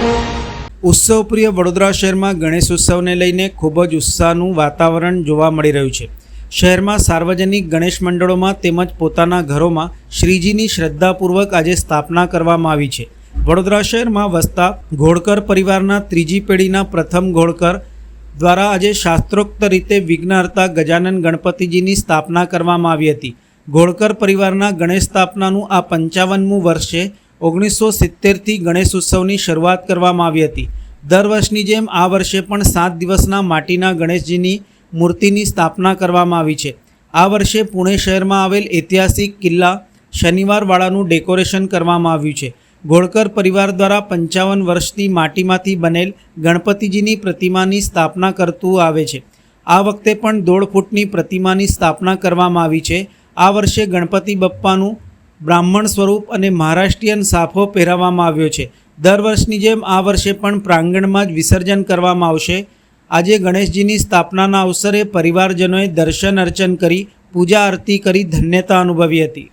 ઉત્સવપ્રિય વડોદરા શહેરમાં ગણેશ ઉત્સવને લઈને ખૂબ જ ઉત્સાહનું વાતાવરણ જોવા મળી રહ્યું છે. શહેરમાં સાર્વજનિક ગણેશ મંડળોમાં તેમજ પોતાના ઘરોમાં શ્રીજીની શ્રદ્ધાપૂર્વક આજે સ્થાપના કરવામાં આવી છે. વડોદરા શહેરમાં વસતા ઘોડકર પરિવારના ત્રીજી પેઢીના પ્રથમ ઘોડકર દ્વારા આજે શાસ્ત્રોક્ત રીતે વિઘ્નહર્તા ગજાનન ગણપતિજીની સ્થાપના કરવામાં આવી હતી. ઘોડકર પરિવારના ગણેશ સ્થાપનાનું આ પંચાવનમું વર્ષ ઓગણીસો સિત્તેરથી ગણેશ ઉત્સવની શરૂઆત કરવામાં આવી હતી. દર વર્ષની જેમ આ વર્ષે પણ સાત દિવસના માટીના ગણેશજીની મૂર્તિની સ્થાપના કરવામાં આવી છે. આ વર્ષે પુણે શહેરમાં આવેલ ઐતિહાસિક કિલ્લા શનિવારવાળાનું ડેકોરેશન કરવામાં આવ્યું છે. ઘોડકર પરિવાર દ્વારા પંચાવન વર્ષથી માટીમાંથી બનેલ ગણપતિજીની પ્રતિમાની સ્થાપના કરતું આવે છે. આ વખતે પણ દોઢ ફૂટની પ્રતિમાની સ્થાપના કરવામાં આવી છે. આ વર્ષે ગણપતિ બપ્પાનું બ્રાહ્મણ સ્વરૂપ અને મહારાષ્ટ્રીયન સાફો પહેરાવવામાં આવ્યો છે. દર વર્ષની જેમ આ વર્ષે પણ પ્રાંગણમાં જ વિસર્જન કરવામાં આવશે. આજે ગણેશજીની સ્થાપનાના અવસરે પરિવારજનોએ દર્શન અર્ચન કરી, પૂજા આરતી કરી, ધન્યતા અનુભવી હતી.